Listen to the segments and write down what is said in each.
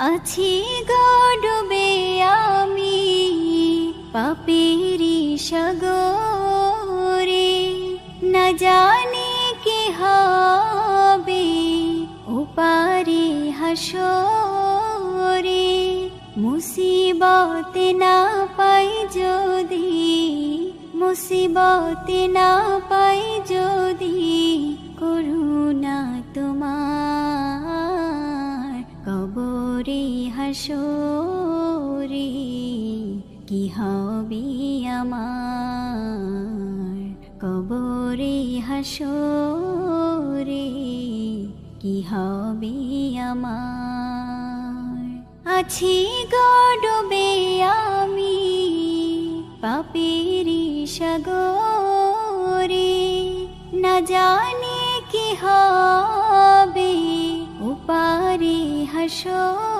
আছি গডবে আমি পাপেরি সাগরে। না জানি কি হবে উপারে হাসরে। মুসিবতে না পাই যদি, মুসিবতে না পাই যদি করুণা হাসরে কি হবে আমার? কবরে হাসরে কি হবে আমার? আছি গডবে আমি পাপেরি সাগরে। না জানি কি হবে উপারে হাসরে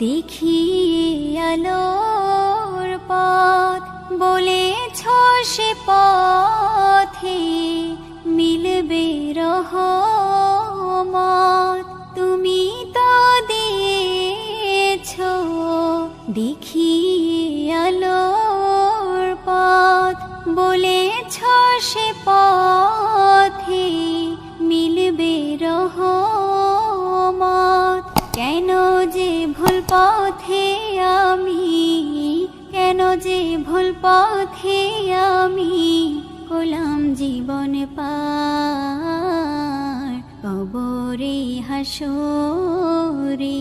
দেখিয়ে আলোর পথ বলেছ সে পথে মিলবে রহমত। তুমি তো দিয়েছ দেখিয়ে আলোর পথ বলেছ সে পথে পথে আমি, কেন যে ভুল পথে আমি কোলাম জীবন পার, কবরে হাসরে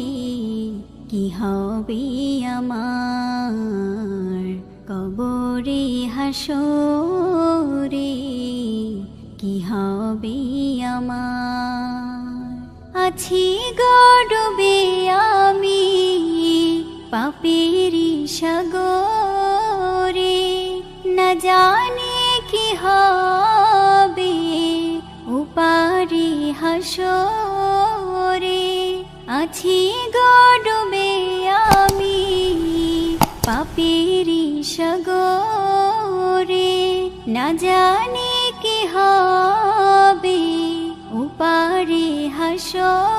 কি হবে আমার? কবরে হাসরে পাপেরি সাগরে না জানি কি হবে উপারে হাসরে আছি গডবে আমি পাপেরি সাগরে না জানি কি হবে উপারে হাসরে